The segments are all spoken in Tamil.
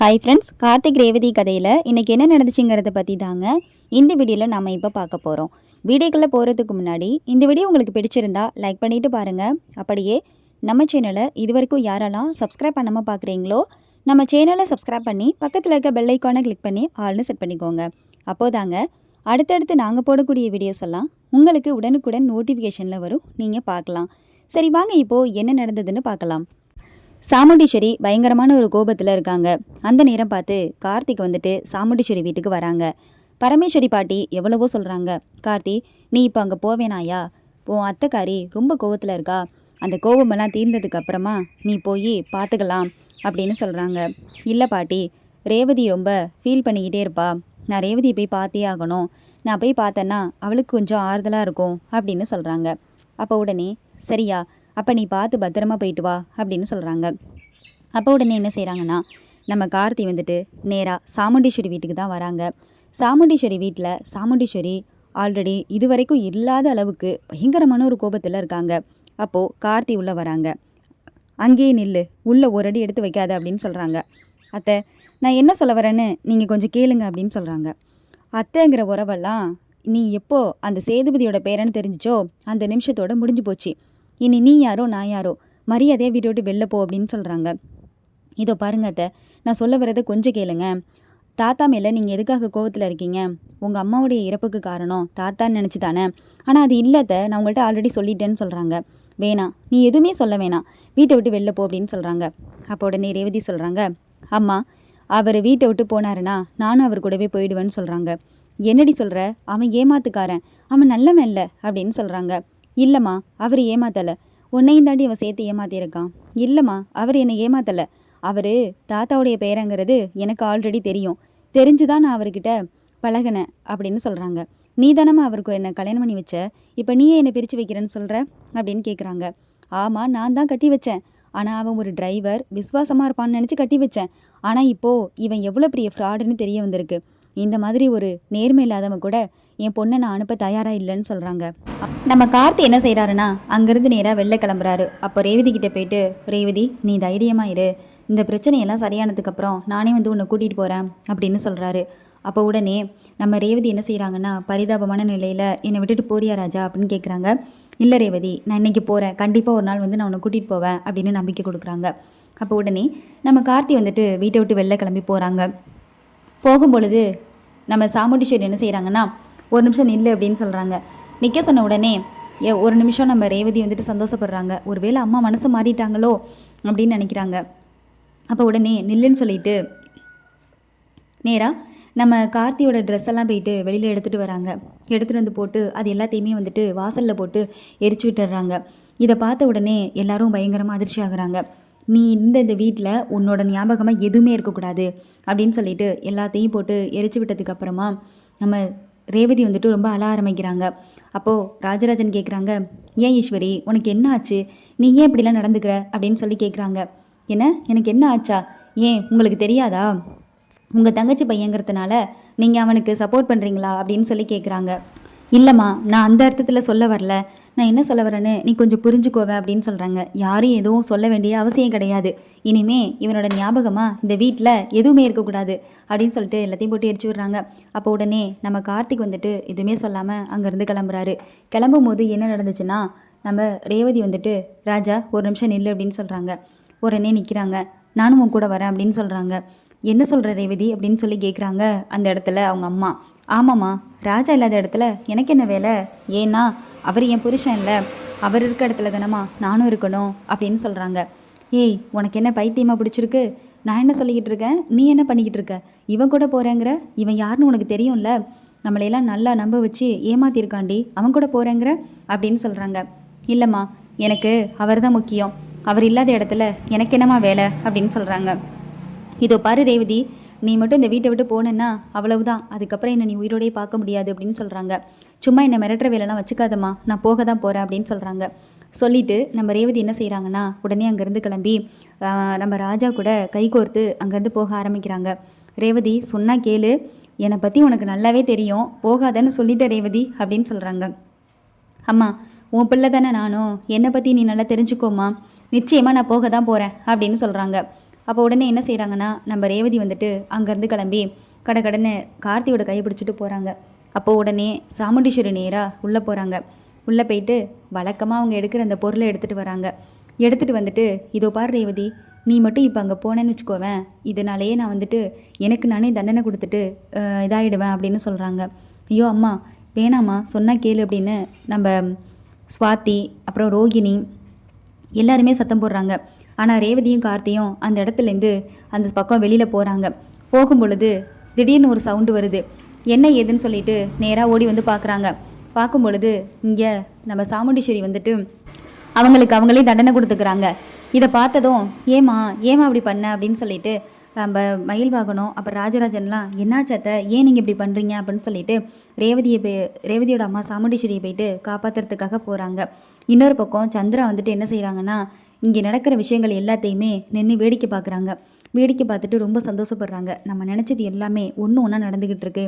ஹாய் ஃப்ரெண்ட்ஸ் கார்த்திக் ரேவதி கதையில் இன்றைக்கி என்ன நடந்துச்சுங்கிறத பற்றி தாங்க இந்த வீடியோவில் நம்ம இப்போ பார்க்க போகிறோம் வீடியோக்குள்ளே போகிறதுக்கு முன்னாடி இந்த வீடியோ உங்களுக்கு பிடிச்சிருந்தா லைக் பண்ணிவிட்டு பாருங்கள் அப்படியே நம்ம சேனலை இது வரைக்கும் யாரெல்லாம் சப்ஸ்கிரைப் பண்ணாமல் பார்க்குறீங்களோ நம்ம சேனலை சப்ஸ்கிரைப் பண்ணி பக்கத்தில் இருக்க பெல் ஐக்கானை கிளிக் பண்ணி ஆல்னு செட் பண்ணிக்கோங்க. அப்போதாங்க அடுத்தடுத்து நாங்கள் போடக்கூடிய வீடியோஸ் எல்லாம் உங்களுக்கு உடனுக்குடன் நோட்டிஃபிகேஷனில் வரும். நீங்கள் பார்க்கலாம். சரி வாங்க இப்போது என்ன நடந்ததுன்னு பார்க்கலாம். சாமுண்டீஸ்வரி பயங்கரமான ஒரு கோபத்தில் இருக்காங்க. அந்த நேரம் பார்த்து கார்த்திக் வந்துட்டு சாமுண்டீஸ்வரி வீட்டுக்கு வராங்க. பரமேஸ்வரி பாட்டி எவ்வளவோ சொல்கிறாங்க கார்த்தி நீ இப்போ அங்கே போவேனாயா உன் அத்தைக்காரி ரொம்ப கோவத்தில் இருக்கா. அந்த கோபமெல்லாம் தீர்ந்ததுக்கு அப்புறமா நீ போய் பார்த்துக்கலாம் அப்படின்னு சொல்கிறாங்க இல்லை பாட்டி ரேவதி ரொம்ப ஃபீல் பண்ணிக்கிட்டே இருப்பா. நான் ரேவதியை போய் பார்த்தே ஆகணும். நான் போய் பார்த்தேன்னா அவளுக்கு கொஞ்சம் ஆறுதலாக இருக்கும் அப்படின்னு சொல்கிறாங்க அப்போ உடனே சரியா அப்போ நீ பார்த்து பத்திரமா போயிட்டு வா அப்படின்னு சொல்கிறாங்க அப்போ உடனே என்ன செய்கிறாங்கன்னா நம்ம கார்த்தி வந்துட்டு நேராக சாமுண்டீஸ்வரி வீட்டுக்கு தான் வராங்க. சாமுண்டீஸ்வரி வீட்டில் சாமுண்டீஸ்வரி ஆல்ரெடி இது வரைக்கும் இல்லாத அளவுக்கு பயங்கரமான ஒரு கோபத்தில் இருக்காங்க. அப்போது கார்த்தி உள்ளே வராங்க. அங்கேயே நில்லு உள்ளே ஒரு அடி எடுத்து வைக்காத அப்படின்னு சொல்கிறாங்க அத்தை நான் என்ன சொல்ல வரேன்னு நீங்கள் கொஞ்சம் கேளுங்க அப்படின்னு சொல்கிறாங்க அத்தைங்கிற உறவெல்லாம் நீ எப்போ அந்த சேதுபதியோட பேரன்னு தெரிஞ்சிச்சோ அந்த நிமிஷத்தோட முடிஞ்சு போச்சு. இனி நீ யாரோ நான் யாரோ? மரியாதையை வீட்டை விட்டு வெளில போ அப்படின்னு சொல்கிறாங்க இதோ பாருங்க அத்தை நான் சொல்ல வரதை கொஞ்சம் கேளுங்க. தாத்தா மேலே நீங்கள் எதுக்காக கோவத்தில் இருக்கீங்க? உங்கள் அம்மாவுடைய இறப்புக்கு காரணம் தாத்தான்னு நினச்சி தானே? ஆனால் அது இல்லாத நான் உங்கள்கிட்ட ஆல்ரெடி சொல்லிட்டேன்னு சொல்கிறாங்க வேணாம் நீ எதுவுமே சொல்ல வேணாம். வீட்டை விட்டு வெளில போ அப்படின்னு சொல்கிறாங்க அப்போ உடனே ரேவதி சொல்கிறாங்க அம்மா அவர் வீட்டை விட்டு போனாருன்னா நானும் அவர் கூடவே போயிடுவேன்னு சொல்கிறாங்க என்னடி சொல்கிற அவன் ஏமாத்துக்காரன். அவன் நல்லவன் இல்லை அப்படின்னு சொல்கிறாங்க இல்லைம்மா அவர் ஏமாத்தலை. உன்னையும் தாண்டி அவன் சேர்த்து ஏமாத்தியிருக்கான். இல்லைம்மா அவர் என்னை ஏமாத்தலை. அவர் தாத்தாவுடைய பேரங்கிறது எனக்கு ஆல்ரெடி தெரியும். தெரிஞ்சு தான் நான் அவர்கிட்ட பழகினேன் அப்படின்னு சொல்கிறாங்க நீ தானம்மா அவருக்கு என்னை கல்யாணம் பண்ணி வச்ச? இப்போ நீயே என்னை பிரித்து வைக்கிறேன்னு சொல்கிற அப்படின்னு கேட்குறாங்க ஆமாம் நான் தான் கட்டி வச்சேன். ஆனால் அவன் ஒரு டிரைவர் விசுவாசமாக இருப்பான்னு நினச்சி கட்டி வச்சேன். ஆனால் இப்போது இவன் எவ்வளோ பெரிய ஃப்ராடுன்னு தெரிய வந்திருக்கு. இந்த மாதிரி ஒரு நேர்மை இல்லாதவங்க கூட என் பொண்ணை நான் அனுப்ப தயாராக இல்லைன்னு சொல்கிறாங்க நம்ம கார்த்தி என்ன செய்கிறாருன்னா அங்கேருந்து நேராக வெளில கிளம்புறாரு. அப்போ ரேவதி கிட்ட போயிட்டு ரேவதி நீ தைரியமாக இரு. இந்த பிரச்சனையெல்லாம் சரியானதுக்கப்புறம் நானே வந்து உன்னை கூட்டிகிட்டு போகிறேன் அப்படின்னு சொல்கிறாரு அப்போ உடனே நம்ம ரேவதி என்ன செய்கிறாங்கன்னா பரிதாபமான நிலையில் என்னை விட்டுட்டு போறியா ராஜா? அப்படின்னு கேட்குறாங்க இல்லை ரேவதி நான் இன்றைக்கி போகிறேன் கண்டிப்பாக ஒரு நாள் வந்து நான் உன்னை கூட்டிகிட்டு போவேன் அப்படின்னு நம்பிக்கை கொடுக்குறாங்க. அப்போ உடனே நம்ம கார்த்தி வந்துட்டு வீட்டை விட்டு வெளில கிளம்பி போகிறாங்க போகும்பொழுது நம்ம சாமுண்டீஸ்வரி என்ன செய்கிறாங்கன்னா ஒரு நிமிஷம் நில்லு அப்படின்னு சொல்கிறாங்க நிற்க சொன்ன உடனே ஏ ஒரு நிமிஷம் நம்ம ரேவதி வந்துட்டு சந்தோஷப்படுறாங்க. ஒருவேளை அம்மா மனசு மாறிட்டாங்களோ? அப்படின்னு நினைக்கிறாங்க. அப்போ உடனே நில்லுன்னு சொல்லிட்டு நேராக நம்ம கார்த்தியோட ட்ரெஸ் எல்லாம் போயிட்டு வெளியில் எடுத்துகிட்டு வராங்க. எடுத்துகிட்டு வந்து போட்டு அது எல்லாத்தையுமே வந்துட்டு வாசலில் போட்டு எரிச்சு விட்டுறாங்க. இதை பார்த்த உடனே எல்லாரும் பயங்கரமாக அதிர்ச்சி ஆகுறாங்க. நீ இந்த இந்த வீட்டில் உன்னோட ஞாபகமாக எதுவுமே இருக்கக்கூடாது அப்படின்னு சொல்லிட்டு எல்லாத்தையும் போட்டு எரிச்சு விட்டதுக்கப்புறமா நம்ம ரேவதி வந்துட்டு ரொம்ப அழ ஆரம்பிக்கிறாங்க. அப்போது ராஜராஜன் கேட்குறாங்க ஏன் ஈஸ்வரி உனக்கு என்ன ஆச்சு? நீ ஏன் இப்படிலாம் நடந்துக்கிற? அப்படின்னு சொல்லி கேட்குறாங்க என்ன? எனக்கு என்ன ஆச்சா? ஏன்? உங்களுக்கு தெரியாதா? உங்கள் தங்கச்சி பையங்கிறதுனால நீங்கள் அவனுக்கு சப்போர்ட் பண்ணுறீங்களா அப்படின்னு சொல்லி கேட்குறாங்க இல்லைம்மா நான் அந்த அர்த்தத்தில் சொல்ல வரல. நான் என்ன சொல்ல வரேன்னு நீ கொஞ்சம் புரிஞ்சுக்கோவே அப்படின்னு சொல்கிறாங்க யாரும் எதுவும் சொல்ல வேண்டிய அவசியம் கிடையாது. இனிமே இவனோட ஞாபகமாக இந்த வீட்டில் எதுவுமே இருக்கக்கூடாது அப்படின்னு சொல்லிட்டு எல்லாத்தையும் போட்டு எரிச்சு விடுறாங்க. அப்போ உடனே நம்ம கார்த்திக் வந்துட்டு எதுவுமே சொல்லாமல் அங்கேருந்து கிளம்புறாரு. கிளம்பும் போது என்ன நடந்துச்சுன்னா நம்ம ரேவதி வந்துட்டு ராஜா ஒரு நிமிஷம் நில்லு அப்படின்னு சொல்கிறாங்க உடனே நிற்கிறாங்க நானும் உன் கூட வரேன் அப்படின்னு சொல்கிறாங்க என்ன சொல்கிற ரேவதி? அப்படின்னு சொல்லி கேட்குறாங்க அந்த இடத்துல அவங்க அம்மா. ஆமாம்மா ராஜா இல்லாத இடத்துல எனக்கு என்ன வேலை? ஏன்னா அவர் என் புருஷன் இல்லை. அவர் இருக்க இடத்துல தானம்மா நானும் இருக்கணும் அப்படின்னு சொல்கிறாங்க ஏய் உனக்கு என்ன பைத்தியமாக பிடிச்சிருக்கு? நான் என்ன சொல்லிக்கிட்டு இருக்கேன்? நீ என்ன பண்ணிக்கிட்டு இருக்க? இவன் கூட போகிறேங்கிற இவன் யாருன்னு உனக்கு தெரியும்ல? நம்மளையெல்லாம் நல்லா நம்ப வச்சு ஏமாத்திருக்காண்டி அவன் கூட போகிறேங்கிற அப்படின்னு சொல்கிறாங்க இல்லைம்மா எனக்கு அவர் தான் முக்கியம். அவர் இல்லாத இடத்துல எனக்கு என்னம்மா வேலை? அப்படின்னு சொல்கிறாங்க இதோ பாரு ரேவதி நீ மட்டும் இந்த வீட்டை விட்டு போனேன்னா அவ்வளவுதான். அதுக்கப்புறம் என்னை நீ உயிரோடையே பார்க்க முடியாது அப்படின்னு சொல்கிறாங்க சும்மா என்னை மிரட்டுற வேலைலாம் வச்சுக்காதம்மா. நான் போக தான் போகிறேன் அப்படின்னு சொல்கிறாங்க சொல்லிட்டு நம்ம ரேவதி என்ன செய்கிறாங்கன்னா உடனே அங்கேருந்து கிளம்பி நம்ம ராஜா கூட கை கோர்த்து அங்கேருந்து போக ஆரம்பிக்கிறாங்க. ரேவதி சொன்னால் கேளு என்னை பற்றி உனக்கு நல்லாவே தெரியும். போகாதன்னு சொல்லிட்ட ரேவதி அப்படின்னு சொல்கிறாங்க அம்மா உன் பிள்ளை தானே நானும். என்னை பற்றி நீ நல்லா தெரிஞ்சுக்கோம்மா. நிச்சயமாக நான் போக தான் போகிறேன் அப்படின்னு சொல்கிறாங்க அப்போ உடனே என்ன செய்கிறாங்கன்னா நம்ம ரேவதி வந்துட்டு அங்கேருந்து கிளம்பி கடை கடனை கார்த்தியோட கையை பிடிச்சிட்டு போகிறாங்க அப்போது உடனே சாமுண்டீஸ்வரி நேராக உள்ளே போகிறாங்க உள்ளே போயிட்டு வழக்கமாக அவங்க எடுக்கிற அந்த பொருளை எடுத்துகிட்டு வராங்க. எடுத்துகிட்டு வந்துட்டு இதோ பார் ரேவதி நீ மட்டும் இப்போ அங்கே போனேன்னு வச்சுக்கோவேன். இதனாலேயே நான் வந்துட்டு எனக்கு நானே தண்டனை கொடுத்துட்டு இதாகிடுவேன் அப்படின்னு சொல்கிறாங்க ஐயோ அம்மா வேணாம்மா சொன்னால் கேளு அப்படின்னு நம்ம சுவாதி அப்புறம் ரோகிணி எல்லாருமே சத்தம் போடுறாங்க. ஆனால் ரேவதியும் கார்த்தியும் அந்த இடத்துலேருந்து அந்த பக்கம் வெளியில் போகிறாங்க போகும் பொழுது திடீர்னு ஒரு சவுண்டு வருது. என்ன ஏதுன்னு சொல்லிட்டு நேராக ஓடி வந்து பார்க்குறாங்க பார்க்கும் பொழுது இங்கே நம்ம சாமுண்டீஸ்வரி வந்துட்டு அவங்களுக்கு அவங்களே தண்டனை கொடுத்துக்கிறாங்க. இதை பார்த்ததும் ஏமா ஏமா அப்படி பண்ண? அப்படின்னு சொல்லிட்டு நம்ம மயில் வாகனம் அப்புறம் ராஜராஜன்லாம் என்னாச்சத்த ஏன் நீங்கள் இப்படி பண்ணுறீங்க அப்படின்னு சொல்லிட்டு ரேவதியை போய் ரேவதியோட அம்மா சாமுண்டீஸ்வரியை போயிட்டு காப்பாற்றுறதுக்காக போகிறாங்க இன்னொரு பக்கம் சந்திரா வந்துட்டு என்ன செய்கிறாங்கன்னா இங்கே நடக்கிற விஷயங்கள் எல்லாத்தையுமே நின்று வேடிக்கை பார்க்குறாங்க. வேடிக்கை பார்த்துட்டு ரொம்ப சந்தோஷப்படுறாங்க. நம்ம நினச்சது எல்லாமே ஒன்று ஒன்றா நடந்துக்கிட்டு இருக்கு.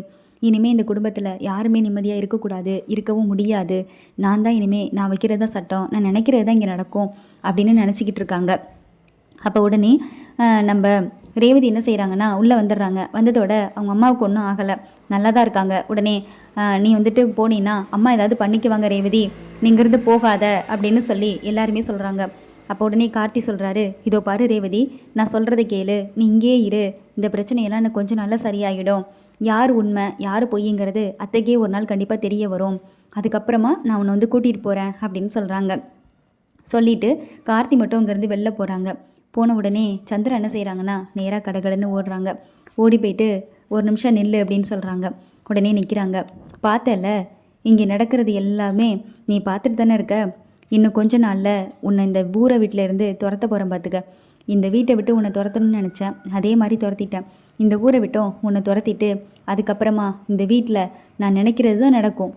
இனிமேல் இந்த குடும்பத்தில் யாருமே நிம்மதியாக இருக்கக்கூடாது இருக்கவும் முடியாது. நான் தான் இனிமேல் நான் வைக்கிறது தான் சட்டம் நான் நினைக்கிறது தான் இங்கே நடக்கும் அப்படின்னு நினச்சிக்கிட்டு இருக்காங்க. அப்போ உடனே நம்ம ரேவதி என்ன செய்கிறாங்கன்னா உள்ளே வந்துடுறாங்க. வந்ததோட அவங்க அம்மாவுக்கு ஒன்றும் ஆகலை. நல்லா தான் இருக்காங்க. உடனே நீ வந்துட்டு போனீன்னா அம்மா ஏதாவது பண்ணிக்குவாங்க ரேவதி. நீ போகாத அப்படின்னு சொல்லி எல்லாருமே சொல்கிறாங்க அப்போ உடனே கார்த்தி சொல்கிறாரு இதோ பாரு ரேவதி நான் சொல்கிறத கேளு. நீ இங்கேயே இரு. இந்த பிரச்சனையெல்லாம் எனக்கு கொஞ்சம் நாளில் சரியாயிடும். யார் உண்மை யார் பொய்யுங்கிறது அத்தைக்கே ஒரு நாள் கண்டிப்பாக தெரிய வரும். அதுக்கப்புறமா நான் உன்னை வந்து கூட்டிகிட்டு போகிறேன் அப்படின்னு சொல்கிறாங்க சொல்லிட்டு கார்த்தி மட்டும் அங்கேருந்து வெளில போகிறாங்க போன உடனே சந்திரன் என்ன செய்கிறாங்கன்னா நேராக கடகடன்னு ஓடுறாங்க. ஓடி போயிட்டு ஒரு நிமிஷம் நில்லு அப்படின்னு சொல்கிறாங்க உடனே நிற்கிறாங்க பார்த்தல இங்கே நடக்கிறது எல்லாமே நீ பார்த்துட்டு தானே இருக்க? இன்னும் கொஞ்ச நாளில் உன்னை இந்த ஊரை வீட்டில் இருந்து துரத்த போகிறேன் பார்த்துக்க இந்த வீட்டை விட்டு உன்னை துரத்தணும்னு நினச்சேன். அதே மாதிரி துரத்திட்டேன். இந்த ஊரை விட்டும் உன்னை துரத்திட்டு அதுக்கப்புறமா இந்த வீட்டில் நான் நினைக்கிறது தான் நடக்கும்.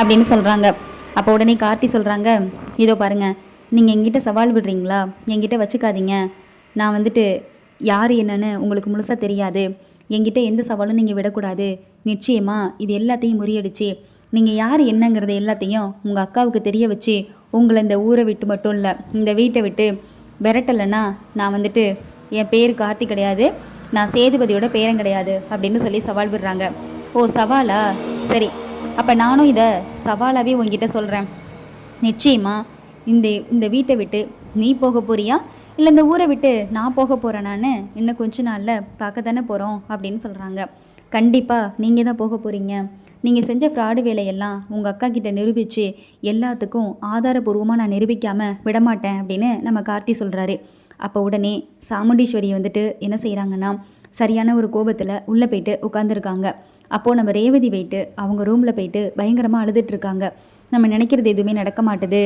அப்படின்னு சொல்கிறாங்க அப்போ உடனே கார்த்தி சொல்கிறாங்க இதோ பாருங்கள் நீங்கள் எங்கிட்ட சவால் விடுறீங்களா? என்கிட்ட வச்சுக்காதீங்க. நான் வந்துட்டு யார் என்னன்னு உங்களுக்கு முழுசாக தெரியாது. என்கிட்ட எந்த சவாலும் நீங்கள் விடக்கூடாது. நிச்சயமாக இது எல்லாத்தையும் முறியடிச்சு நீங்கள் யார் என்னங்கிறத எல்லாத்தையும் உங்கள் அக்காவுக்கு தெரிய வச்சு உங்களை இந்த ஊரை விட்டு மட்டும் இல்லை இந்த வீட்டை விட்டு விரட்டலைன்னா நான் வந்துட்டு என் பேர் கார்த்தி கிடையாது நான் சேதுபதியோட பேரம் கிடையாது அப்படின்னு சொல்லி சவால் விடுறாங்க. ஓ சவாலா? சரி அப்போ நானும் இதை சவாலாகவே உங்ககிட்ட சொல்கிறேன் நிச்சயமா இந்த இந்த வீட்டை விட்டு நீ போக போறியா? இல்லை இந்த ஊரை விட்டு நான் போக போகிறேனான்னு இன்னும் கொஞ்ச நாளில் பார்க்க தானே போகிறோம் அப்படின்னு சொல்கிறாங்க கண்டிப்பாக நீங்கள் தான் போக போகிறீங்க நீங்கள் செஞ்ச ஃப்ராடு வேலையெல்லாம் உங்கள் அக்கா கிட்ட நிரூபித்து எல்லாத்துக்கும் ஆதாரபூர்வமாக நான் நிரூபிக்காமல் விடமாட்டேன் அப்படின்னு நம்ம கார்த்தி சொல்கிறாரு அப்போ உடனே சாமுண்டீஸ்வரியை வந்துட்டு என்ன செய்கிறாங்கன்னா சரியான ஒரு கோபத்தில் உள்ளே போயிட்டு உட்காந்துருக்காங்க அப்போது நம்ம ரேவதி போயிட்டு அவங்க ரூமில் போயிட்டு பயங்கரமாக அழுதுட்ருக்காங்க நம்ம நினைக்கிறது எதுவுமே நடக்க மாட்டுது.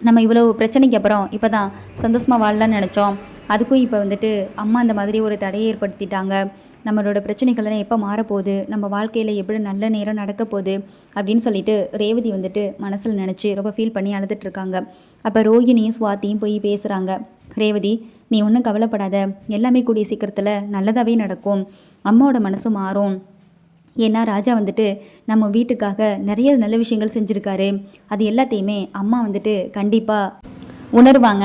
நம்ம இவ்வளோ பிரச்சனைக்கு அப்புறம் இப்போ தான் சந்தோஷமாக வாழலான்னு நினச்சோம். அதுக்கும் இப்போ வந்துட்டு அம்மா அந்த மாதிரி ஒரு தடையை ஏற்படுத்திட்டாங்க. நம்மளோட பிரச்சனைகள்லாம் எப்போ மாறப்போகுது? நம்ம வாழ்க்கையில் எப்படி நல்ல நேரம் நடக்க போகுது அப்படின்னு சொல்லிட்டு ரேவதி வந்துட்டு மனசில் நினச்சி ரொம்ப ஃபீல் பண்ணி அழுதுட்டு இருக்காங்க. அப்போ ரோகிணியும் சுவாத்தியும் போய் பேசுகிறாங்க ரேவதி நீ ஒன்றும் கவலைப்படாத. எல்லாமே கூடிய சீக்கிரத்தில் நல்லதாகவே நடக்கும். அம்மாவோட மனசு மாறும். ஏன்னா ராஜா வந்துட்டு நம்ம வீட்டுக்காக நிறைய நல்ல விஷயங்கள் செஞ்சுருக்காரு. அது எல்லாத்தையுமே அம்மா வந்துட்டு கண்டிப்பாக உணர்வாங்க.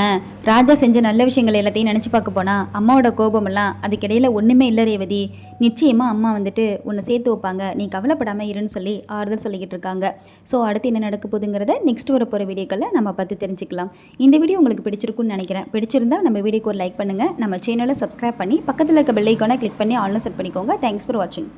ராஜா செஞ்ச நல்ல விஷயங்கள் எல்லாத்தையும் நினச்சி பார்க்க போனால் அம்மாவோட கோபமெல்லாம் அதுக்கிடையில் ஒன்றுமே இல்லை ரேவதி. நிச்சயமாக அம்மா வந்துட்டு உன்னை சேர்த்து வைப்பாங்க. நீ கவலைப்படாமல் இருன்னு சொல்லி ஆறுதல் சொல்லிக்கிட்டு இருக்காங்க. ஸோ அடுத்து என்ன நடக்க போகுதுங்கிறத நெக்ஸ்ட் வர போகிற வீடியோக்களில் நம்ம பார்த்து தெரிஞ்சுக்கலாம். இந்த வீடியோ உங்களுக்கு பிடிச்சிருக்குன்னு நினைக்கிறேன். பிடிச்சிருந்தா நம்ம வீடியோக்கு ஒரு லைக் பண்ணுங்கள் நம்ம சேனலை சப்ஸ்கிரைப் பண்ணி பக்கத்தில் இருக்க பெல்லைக்கான கிளிக் பண்ணி ஆன்லைன் செட் பண்ணிக்கோங்க. தேங்க்ஸ் ஃபார் வாட்சிங்